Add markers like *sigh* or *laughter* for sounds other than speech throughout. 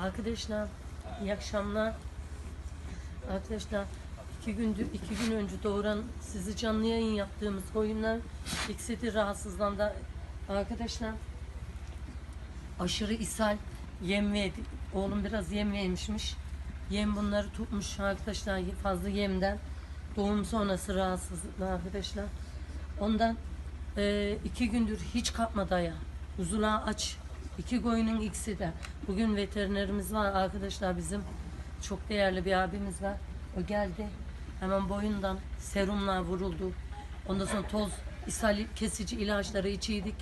Arkadaşlar iyi akşamlar. Arkadaşlar iki gündür iki gün önce doğuran sizi canlı yayın yaptığımız koyunlar ikisi rahatsızlandı. Arkadaşlar aşırı ishal yem verdi. Oğlum biraz yem yemişmiş. Yem bunları tutmuş arkadaşlar fazla yemden. Doğum sonrası rahatsızlıklar arkadaşlar. Ondan e, iki gündür hiç kalkmadı ayağı. Uzulağı aç. İki koyunun ikisi de. Bugün veterinerimiz var arkadaşlar bizim. Çok değerli bir abimiz var. O geldi. Hemen boyundan serumlar vuruldu. Ondan sonra toz ishal kesici ilaçları içiydik.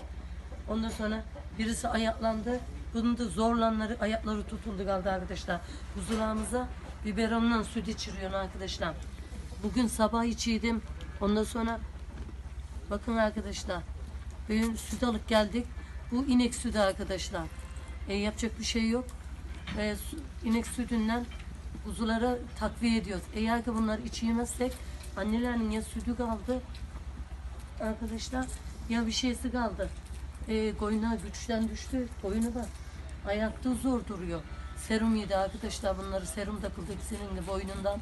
Ondan sonra birisi ayaklandı. Bunun da zorlanları ayakları tutuldu kaldı arkadaşlar. Huzurağımıza biberonla süt içiriyor arkadaşlar. Bugün sabah içiydim. Ondan sonra bakın arkadaşlar. Bugün süt alıp geldik. Bu inek sütü arkadaşlar. E, yapacak bir şey yok. E, inek sütünden kuzulara takviye ediyoruz. Eğer ki bunlar içemezsek annelerinin ya sütü kaldı arkadaşlar ya bir şeysi kaldı. E, koyuna güçten düştü. Koyunu da ayakta zor duruyor. Serum yedi arkadaşlar bunları serum takıldı ikisinin de boynundan.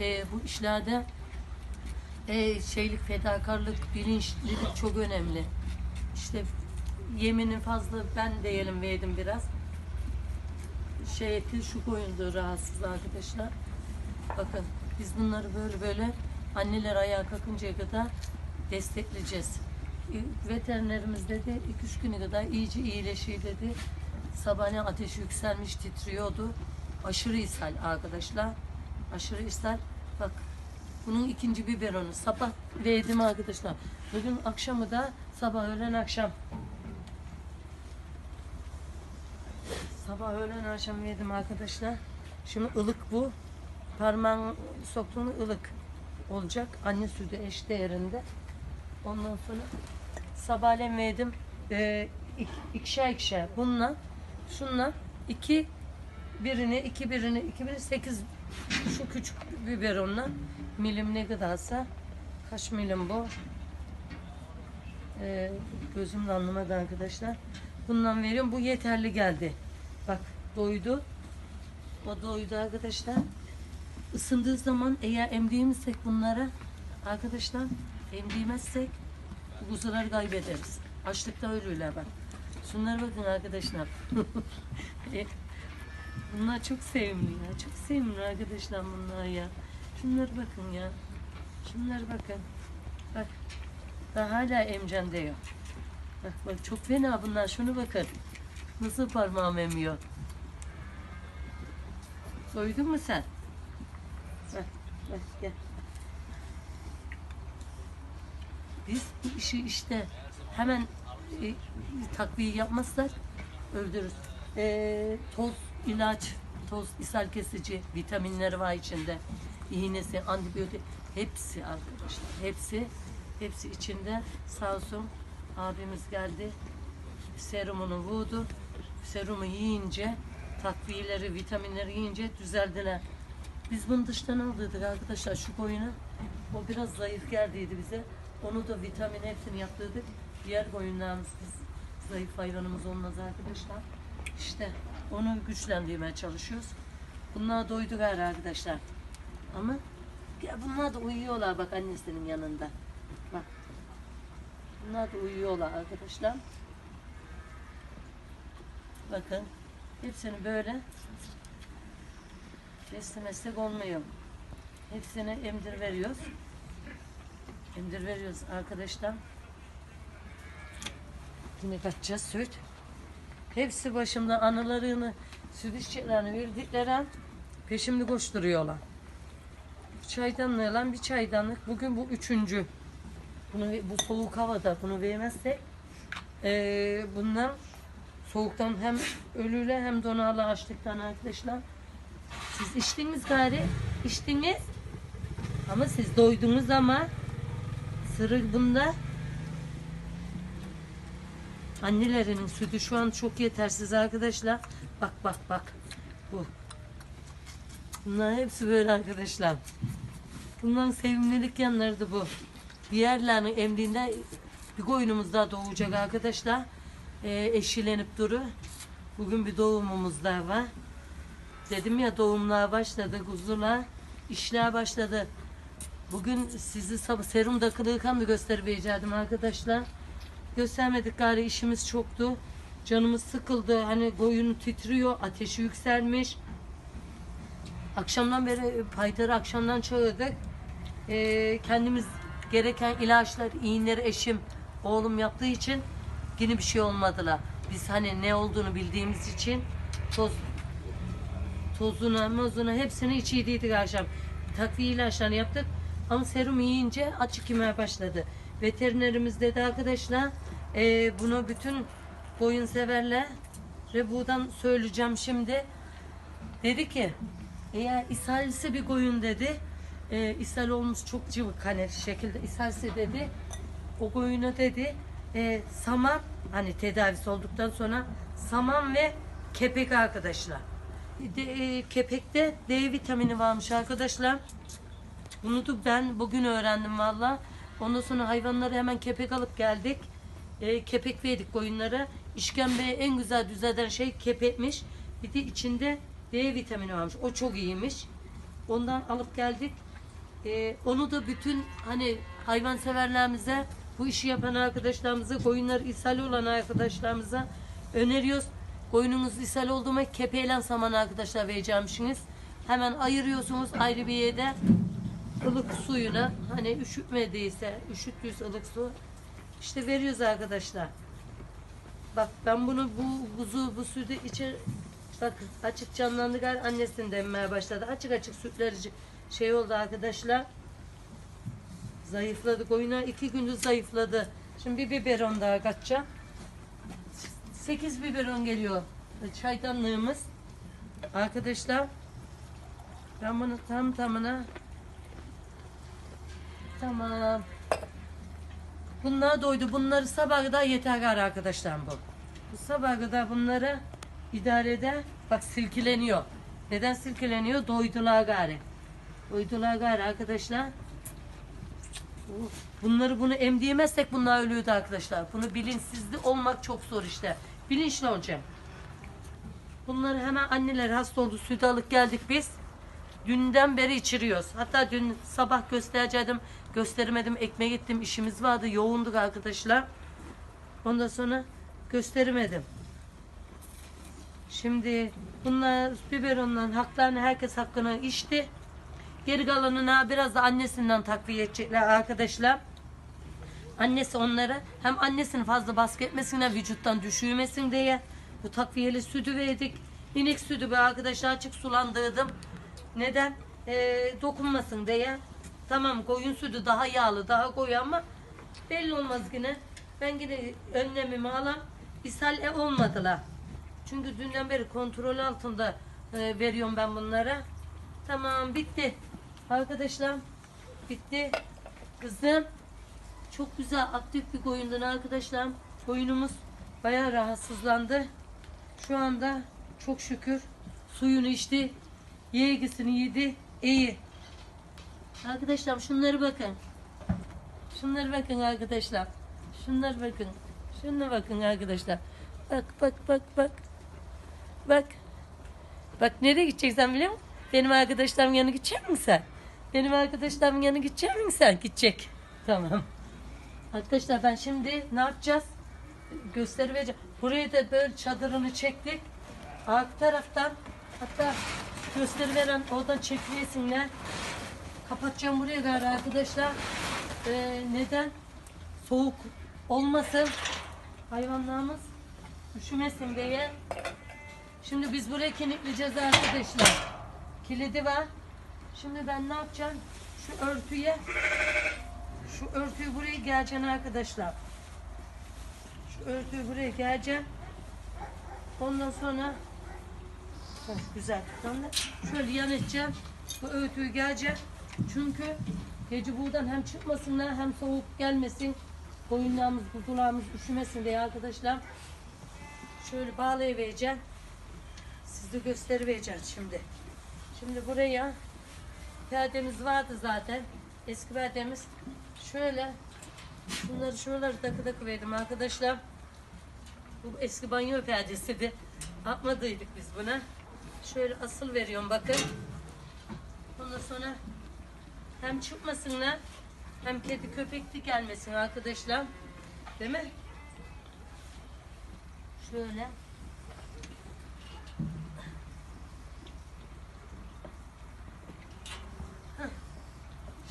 E, bu işlerde e, şeylik fedakarlık, bilinçlilik çok önemli. İşte yeminin fazla ben de yelim biraz. Şey etti şu koyundu rahatsız arkadaşlar. Bakın biz bunları böyle böyle anneler ayağa kalkıncaya kadar destekleyeceğiz. E, Veterinerimiz dedi 2-3 güne kadar iyice iyileşiyor dedi. Sabahleyin ateşi yükselmiş titriyordu. Aşırı ishal arkadaşlar. Aşırı ishal. Bak bunun ikinci biberonu. Sabah verdim arkadaşlar. Bugün akşamı da sabah öğlen akşam. Sabah öğlen akşam verdim arkadaşlar. Şimdi ılık bu. Parmağın soktuğunu ılık olacak. Anne sütü eş değerinde. Ondan sonra sabahleyin verdim. Ee, ik, ikişer ikişer. Bununla şunla iki birini iki birini iki birini sekiz şu küçük biberonla milim ne kadarsa kaç milim bu ee, gözümle anlamadı arkadaşlar bundan veriyorum bu yeterli geldi bak doydu o doydu arkadaşlar ısındığı zaman eğer emdiğimizsek bunlara arkadaşlar emdiğimezsek bu kuzuları kaybederiz açlıkta ölürler bak şunlara bakın arkadaşlar *laughs* E, Bunlar çok sevimli ya. Çok sevimli arkadaşlar bunlar ya. Şunlara bakın ya. Şunlara bakın. Bak. Daha hala emcan diyor. Bak bak çok fena bunlar. Şunu bakın. Nasıl parmağım emiyor. Doydun mu sen? Bak bak gel. Biz bu işi işte hemen e, takviye yapmazsak öldürürüz. E, toz ilaç, toz ishal kesici, vitaminleri var içinde. İğnesi, antibiyotik hepsi arkadaşlar. Hepsi hepsi içinde. Sağ olsun abimiz geldi. Serumunu vurdu. Serumu yiyince takviyeleri, vitaminleri yiyince düzeldiler. Biz bunu dıştan aldıydık arkadaşlar şu koyunu. O biraz zayıf geldiydi bize. Onu da vitamin hepsini yaptırdık. Diğer koyunlarımız biz zayıf hayvanımız olmaz arkadaşlar. İşte onu güçlendirmeye çalışıyoruz. Bunlar doydu gayrı arkadaşlar. Ama ya bunlar da uyuyorlar bak annesinin yanında. Bak. Bunlar da uyuyorlar arkadaşlar. Bakın. Hepsini böyle beslemesek olmuyor. Hepsini emdir veriyoruz. Emdir veriyoruz arkadaşlar. Yine kaçacağız süt. Hepsi başımda anılarını, süt içeceklerini verdikleri peşimde koşturuyorlar. Çaydanlığı lan bir çaydanlık. Bugün bu üçüncü. Bunu bu soğuk havada bunu vermezsek eee bundan soğuktan hem ölüyle hem donarla açlıktan arkadaşlar. Siz içtiniz gari, içtiniz. Ama siz doydunuz ama sırrı bunda Annelerinin sütü şu an çok yetersiz arkadaşlar. Bak bak bak. Bu. Bunlar hepsi böyle arkadaşlar. Bunların sevimlilik yanları da bu. Diğerlerinin emdiğinde bir koyunumuz daha doğacak arkadaşlar. Ee, eşilenip duru. Bugün bir doğumumuz daha var. Dedim ya doğumlar başladı, kuzular, işler başladı. Bugün sizi serum takılırken de göstermeyecektim arkadaşlar. Göstermedik gari işimiz çoktu. Canımız sıkıldı. Hani boyunu titriyor, ateşi yükselmiş. Akşamdan beri paytarı akşamdan çağırdık. Ee, kendimiz gereken ilaçlar, iğneleri eşim, oğlum yaptığı için yine bir şey olmadılar. Biz hani ne olduğunu bildiğimiz için toz tozuna, mozuna hepsini içiydik akşam. Takviye ilaçlarını yaptık. Ama serum yiyince açık yemeye başladı. Veterinerimiz dedi arkadaşlar e, bunu bütün koyun severler ve buradan söyleyeceğim şimdi. Dedi ki eğer ishalse bir koyun dedi e, ishal olmuş çok cıvık hani şekilde ishalse dedi o koyuna dedi e, saman hani tedavisi olduktan sonra saman ve kepek arkadaşlar. De, e, kepekte D vitamini varmış arkadaşlar. Bunu da ben bugün öğrendim valla. Ondan sonra hayvanları hemen kepek alıp geldik. E, kepek verdik koyunlara. İşkembeye en güzel düzelten şey kepekmiş. Bir de içinde D vitamini varmış. O çok iyiymiş. Ondan alıp geldik. E, onu da bütün hani hayvan severlerimize, bu işi yapan arkadaşlarımıza, koyunlar ishal olan arkadaşlarımıza öneriyoruz. Koyununuz ishal oldu mu kepeğiyle saman arkadaşlar vereceğimmişsiniz. Hemen ayırıyorsunuz ayrı bir yerde ılık suyuna hani üşütmediyse üşüttüyse ılık su işte veriyoruz arkadaşlar. Bak ben bunu bu buzu bu sütü içe bak açık canlandı galiba annesini de emmeye başladı. Açık açık sütler şey oldu arkadaşlar. Zayıfladı. Koyunlar iki gündür zayıfladı. Şimdi bir biberon daha kaçacağım. Sekiz biberon geliyor. Çaydanlığımız. Arkadaşlar ben bunu tam tamına Tamam. Bunlar doydu. Bunları sabah kadar yeter arkadaşlar bu. Bu sabah kadar bunları idare eder. Bak silkeleniyor. Neden silkeleniyor? Doydular gari. Doydular gari arkadaşlar. Bunları bunu emdiyemezsek bunlar ölüyordu arkadaşlar. Bunu bilinçsizli olmak çok zor işte. Bilinçli olacağım. Bunları hemen anneler hasta oldu. Sütü alıp geldik biz. Dünden beri içiriyoruz. Hatta dün sabah gösterecektim. Gösteremedim. Ekmeğe gittim. işimiz vardı. Yoğunduk arkadaşlar. Ondan sonra gösteremedim. Şimdi bunlar biberondan haklarını herkes hakkını içti. Geri kalanına biraz da annesinden takviye edecekler arkadaşlar. Annesi onlara hem annesini fazla baskı etmesinler vücuttan düşürmesin diye bu takviyeli sütü verdik. İnek sütü be arkadaşlar açık sulandırdım. Neden? Ee, dokunmasın diye. Tamam koyun sütü daha yağlı daha koyu ama belli olmaz yine. Ben yine önlemimi alam. İshal e olmadılar. Çünkü dünden beri kontrol altında e, veriyorum ben bunlara. Tamam bitti. Arkadaşlar bitti. Kızım çok güzel aktif bir koyundan arkadaşlar. Koyunumuz bayağı rahatsızlandı. Şu anda çok şükür suyunu içti. Yeğisini yedi. iyi. Arkadaşlar şunları bakın. Şunları bakın arkadaşlar. Şunları bakın. Şuna bakın arkadaşlar. Bak bak bak bak. Bak. Bak nereye gideceksen biliyor musun? Benim arkadaşlarım yanına gidecek misin sen? Benim arkadaşlarım yanına gidecek misin sen? Gidecek. Tamam. Arkadaşlar ben şimdi ne yapacağız? Gösteri vereceğim. Buraya da böyle çadırını çektik. Arka taraftan hatta gösteri veren oradan çekmeyesinler. Kapatacağım buraya galiba arkadaşlar. Ee, neden? Soğuk olmasın. Hayvanlarımız üşümesin diye. Şimdi biz buraya kilitleyeceğiz arkadaşlar. Kilidi var. Şimdi ben ne yapacağım? Şu örtüye şu örtüyü buraya geleceğim arkadaşlar. Şu örtüyü buraya geleceğim. Ondan sonra Heh, güzel. Sonra şöyle yan edeceğim. Bu örtüyü geleceğim. Çünkü gece buradan hem çıkmasınlar hem soğuk gelmesin. Koyunlarımız, kuzularımız üşümesin diye arkadaşlar. Şöyle bağlayıvereceğim. Siz de gösterivereceğim şimdi. Şimdi buraya perdemiz vardı zaten. Eski perdemiz. Şöyle bunları şuraları takı takı verdim arkadaşlar. Bu eski banyo perdesiydi. Atmadıydık biz buna. Şöyle asıl veriyorum bakın. Ondan sonra hem çıkmasınlar hem kedi köpekli gelmesin arkadaşlar. Değil mi? Şöyle.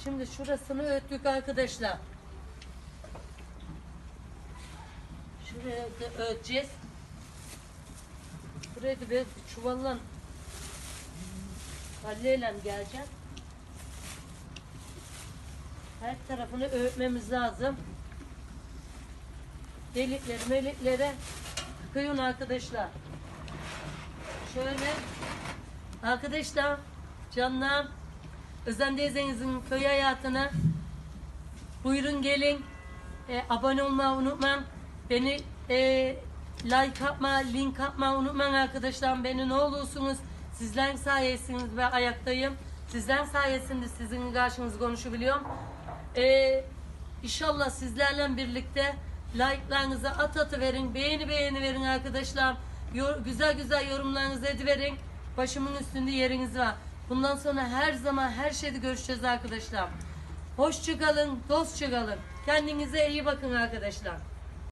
Şimdi şurasını öttük arkadaşlar. Şuraya da. Buraya da bir çuvalla balleyle geleceğim. Her tarafını örtmemiz lazım. Delikleri meliklere kıyın arkadaşlar. Şöyle arkadaşlar canlar Özlem teyzenizin köy hayatına buyurun gelin. E, abone olmayı unutmayın. Beni e, like atma, link atma unutmayın arkadaşlar. Beni ne olursunuz sizlerin sayesinde ve ayaktayım. Sizlerin sayesinde sizin karşınızda konuşabiliyorum. E, inşallah sizlerle birlikte like'larınızı at atı verin, beğeni beğeni verin arkadaşlar. Yor- güzel güzel yorumlarınızı ediverin. Başımın üstünde yeriniz var. Bundan sonra her zaman her şeyde görüşeceğiz arkadaşlar. Hoşça kalın, dostça kalın. Kendinize iyi bakın arkadaşlar.